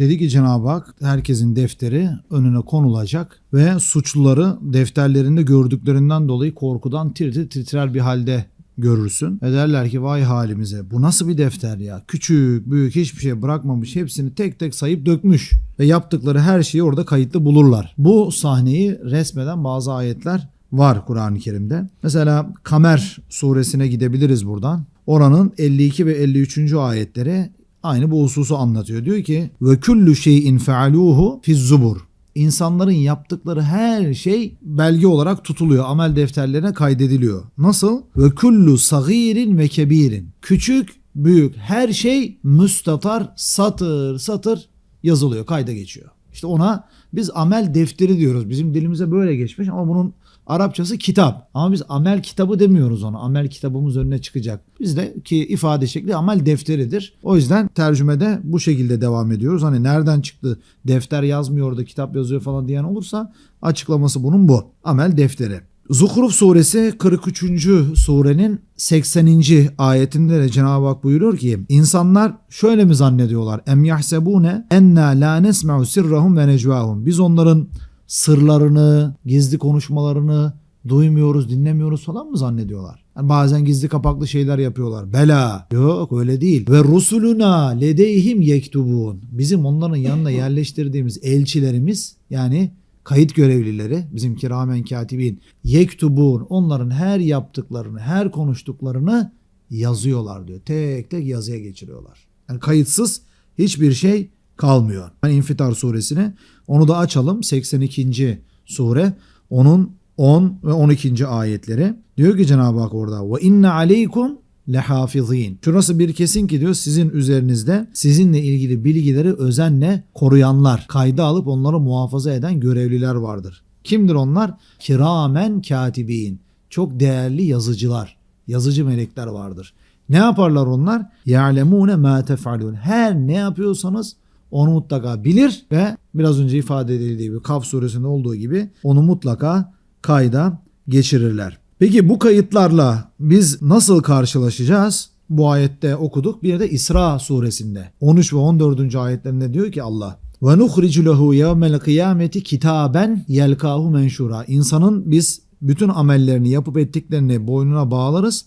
Dedi ki Cenab-ı Hak herkesin defteri önüne konulacak ve suçluları defterlerinde gördüklerinden dolayı korkudan tir titrer bir halde görürsün. Ve derler ki vay halimize bu nasıl bir defter ya. Küçük büyük hiçbir şey bırakmamış hepsini tek tek sayıp dökmüş. Ve yaptıkları her şeyi orada kayıtlı bulurlar. Bu sahneyi resmeden bazı ayetler var Kur'an-ı Kerim'de. Mesela Kamer suresine gidebiliriz buradan. Oranın 52 ve 53. ayetleri aynı bu hususu anlatıyor. Diyor ki ve kullu şeyin fealuhu fiz zubur. İnsanların yaptıkları her şey belge olarak tutuluyor. Amel defterlerine kaydediliyor. Nasıl? Ve kullu sagirin ve kebirin. Küçük, büyük her şey müstatar satır satır yazılıyor, kayda geçiyor. İşte ona biz amel defteri diyoruz. Bizim dilimize böyle geçmiş ama bunun Arapçası kitap. Ama biz amel kitabı demiyoruz ona. Amel kitabımız önüne çıkacak. Bizdeki ifade şekli amel defteridir. O yüzden tercümede bu şekilde devam ediyoruz. Hani nereden çıktı defter yazmıyor da kitap yazıyor falan diyen olursa açıklaması bunun bu. Amel defteri. Zuhruf suresi 43. surenin 80. ayetinde de Cenab-ı Hak buyuruyor ki insanlar şöyle mi zannediyorlar? Em yahsebune enna la nesma'u sirrahum ve necvahum. Biz onların sırlarını, gizli konuşmalarını duymuyoruz, dinlemiyoruz falan mı zannediyorlar? Yani bazen gizli kapaklı şeyler yapıyorlar. Bela. Yok öyle değil. Ve rusuluna ledeyhim yektubun. Bizim onların yanına yerleştirdiğimiz elçilerimiz yani kayıt görevlileri bizim kiramen katibin yektubun onların her yaptıklarını, her konuştuklarını yazıyorlar diyor. Tek tek yazıya geçiriyorlar. Yani kayıtsız hiçbir şey kalmıyor. Yani İnfitar suresini onu da açalım 82. sure onun 10 ve 12. ayetleri. Diyor ki Cenab-ı Hak orada ve inne aleykum lehafizin. Şurası bir kesin ki diyor sizin üzerinizde sizinle ilgili bilgileri özenle koruyanlar, kayda alıp onları muhafaza eden görevliler vardır. Kimdir onlar? Kiramen katibin. Çok değerli yazıcılar, yazıcı melekler vardır. Ne yaparlar onlar? Ya'lemune ma tef'alun. Her ne yapıyorsanız onu mutlaka bilir ve biraz önce ifade edildiği gibi Kaf suresinde olduğu gibi onu mutlaka kayda geçirirler. Peki bu kayıtlarla biz nasıl karşılaşacağız? Bu ayette okuduk. Bir de İsra suresinde 13 ve 14. ayetlerinde diyor ki Allah ve nuhricu lehu yevmel kıyameti kitaben yelkahu menşura. İnsanın biz bütün amellerini yapıp ettiklerini boynuna bağlarız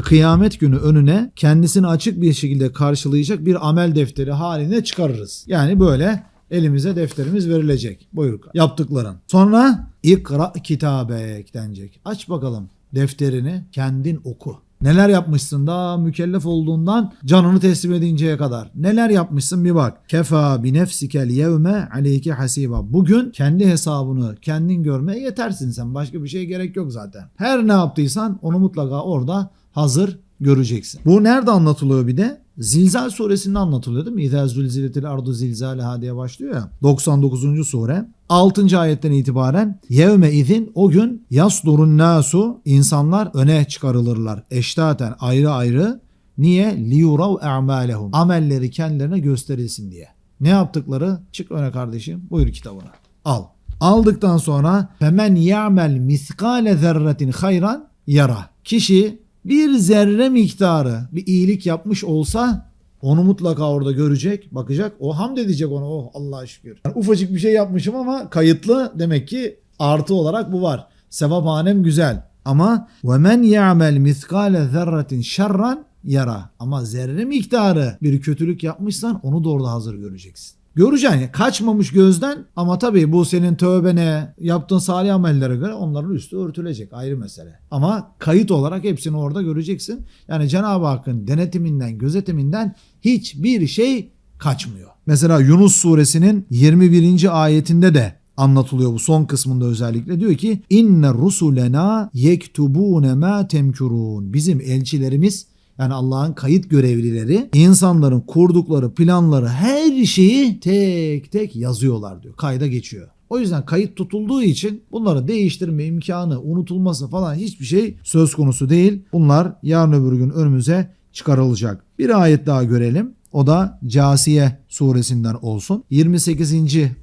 kıyamet günü önüne kendisini açık bir şekilde karşılayacak bir amel defteri haline çıkarırız. Yani böyle elimize defterimiz verilecek. Buyur yaptıkların. Sonra ikra kitabek denecek. Aç bakalım defterini kendin oku. Neler yapmışsın daha mükellef olduğundan canını teslim edinceye kadar. Neler yapmışsın bir bak. Kefa bi nefsikel yevme aleyke hasiba. Bugün kendi hesabını kendin görmeye yetersin sen. Başka bir şey gerek yok zaten. Her ne yaptıysan onu mutlaka orada hazır göreceksin. Bu nerede anlatılıyor bir de? Zilzal suresinde anlatılıyor değil mi? İzâ zülziletil ardu zilzâleha diye başlıyor ya. 99. sure. 6. ayetten itibaren yevme izin o gün yasdurun nasu insanlar öne çıkarılırlar. Eştaten ayrı ayrı. Niye? Liyurav a'malehum. Amelleri kendilerine gösterilsin diye. Ne yaptıkları? Çık öne kardeşim. Buyur kitabına. Al. Aldıktan sonra femen ya'mel miskale zerretin hayran yara. Kişi bir zerre miktarı bir iyilik yapmış olsa onu mutlaka orada görecek, bakacak. O hamd edecek ona. Oh Allah'a şükür. Yani ufacık bir şey yapmışım ama kayıtlı demek ki artı olarak bu var. Sevaphanem güzel. Ama ve men ya'mel miskale zerretin şerran yara. Ama zerre miktarı bir kötülük yapmışsan onu da hazır göreceksin. Göreceksin kaçmamış gözden ama tabii bu senin tövbene yaptığın salih amellere göre onların üstü örtülecek ayrı mesele. Ama kayıt olarak hepsini orada göreceksin. Yani Cenab-ı Hakk'ın denetiminden gözetiminden hiçbir şey kaçmıyor. Mesela Yunus suresinin 21. ayetinde de anlatılıyor bu son kısmında özellikle diyor ki inne rusulena yektubune ma temkurun bizim elçilerimiz yani Allah'ın kayıt görevlileri insanların kurdukları planları her şeyi tek tek yazıyorlar diyor. Kayda geçiyor. O yüzden kayıt tutulduğu için bunları değiştirme imkanı, unutulması falan hiçbir şey söz konusu değil. Bunlar yarın öbür gün önümüze çıkarılacak. Bir ayet daha görelim. O da Casiye suresinden olsun. 28.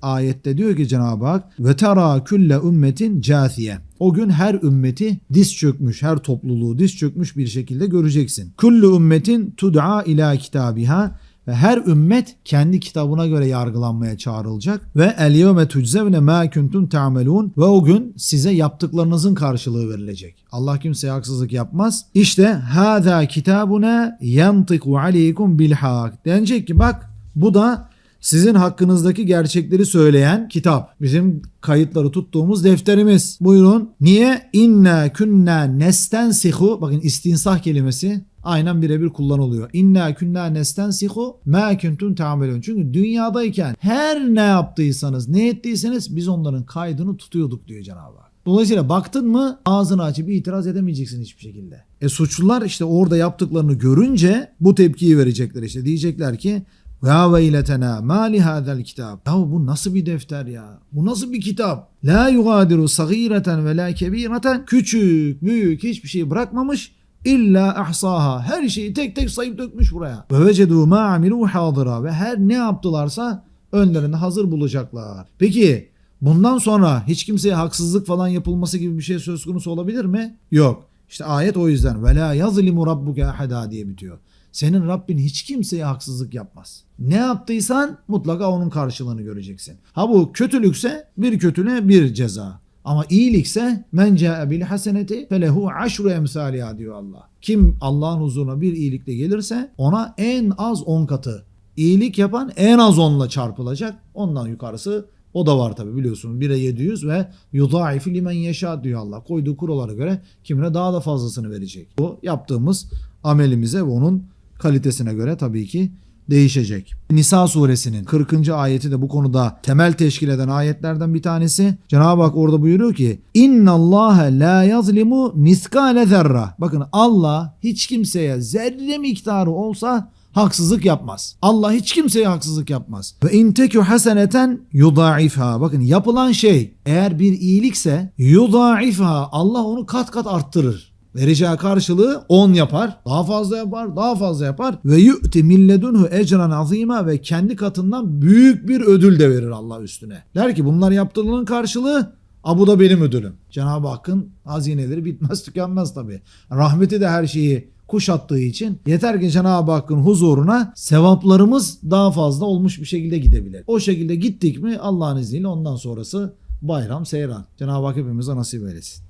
ayette diyor ki Cenab-ı Hak ve tera külle ümmetin casiye. O gün her ümmeti diz çökmüş, her topluluğu diz çökmüş bir şekilde göreceksin. Kullu ümmetin tud'a ila kitabiha Ve her ümmet kendi kitabına göre yargılanmaya çağrılacak. Ve el yevme tuczevne ma kuntum ta'melun ve o gün size yaptıklarınızın karşılığı verilecek. Allah kimseye haksızlık yapmaz. İşte hâzâ kitabuna yantiku aleykum bil hak. Denecek ki bak bu da sizin hakkınızdaki gerçekleri söyleyen kitap. Bizim kayıtları tuttuğumuz defterimiz. Buyurun. Niye? İnna kunna nestensihu. Bakın istinsah kelimesi aynen birebir kullanılıyor. İnna kunna nestensihu ma kuntum ta'melun. Çünkü dünyadayken her ne yaptıysanız, ne ettiyseniz biz onların kaydını tutuyorduk diyor Cenab-ı Hak. Dolayısıyla baktın mı ağzını açıp itiraz edemeyeceksin hiçbir şekilde. E suçlular işte orada yaptıklarını görünce bu tepkiyi verecekler işte. Diyecekler ki ya veyletena ma li hadal kitap. Ya bu nasıl bir defter ya? Bu nasıl bir kitap? La yugadiru sagireten ve la kebireten. Küçük, büyük hiçbir şey bırakmamış. İlla ahsaha. Her şeyi tek tek sayıp dökmüş buraya. Ve vecedu ma amilu hadira. Ve her ne yaptılarsa önlerinde hazır bulacaklar. Peki bundan sonra hiç kimseye haksızlık falan yapılması gibi bir şey söz konusu olabilir mi? Yok. İşte ayet o yüzden. Ve la yazlimu rabbuke ahada diye bitiyor. Senin Rabbin hiç kimseye haksızlık yapmaz. Ne yaptıysan mutlaka onun karşılığını göreceksin. Ha bu kötülükse bir kötülüğe bir ceza. Ama iyilikse men ca'e bil haseneti felehu aşru emsaliha diyor Allah. Kim Allah'ın huzuruna bir iyilikle gelirse ona en az 10 katı. İyilik yapan en az 10'la çarpılacak. Ondan yukarısı o da var tabi biliyorsun 1'e 700 ve yudaifi limen yaşa diyor Allah. Koyduğu kurallara göre kimine daha da fazlasını verecek. Bu yaptığımız amelimize ve onun kalitesine göre tabii ki değişecek. Nisa suresinin 40. ayeti de bu konuda temel teşkil eden ayetlerden bir tanesi. Cenab-ı Hak orada buyuruyor ki İnna Allah la yazlimu miskale zerra. Bakın Allah hiç kimseye zerre miktarı olsa haksızlık yapmaz. Allah hiç kimseye haksızlık yapmaz. Ve in teku haseneten yudaifha. Bakın yapılan şey eğer bir iyilikse yudaifha Allah onu kat kat arttırır. Vereceği karşılığı 10 yapar. Daha fazla yapar, daha fazla yapar. Ve yu'ti milledunhu ecran azima ve kendi katından büyük bir ödül de verir Allah üstüne. Der ki bunlar yaptığının karşılığı A bu da benim ödülüm. Cenab-ı Hakk'ın hazineleri bitmez tükenmez tabi. Rahmeti de her şeyi kuşattığı için yeter ki Cenab-ı Hakk'ın huzuruna sevaplarımız daha fazla olmuş bir şekilde gidebilir. O şekilde gittik mi Allah'ın izniyle ondan sonrası bayram seyran. Cenab-ı Hak hepimize nasip eylesin.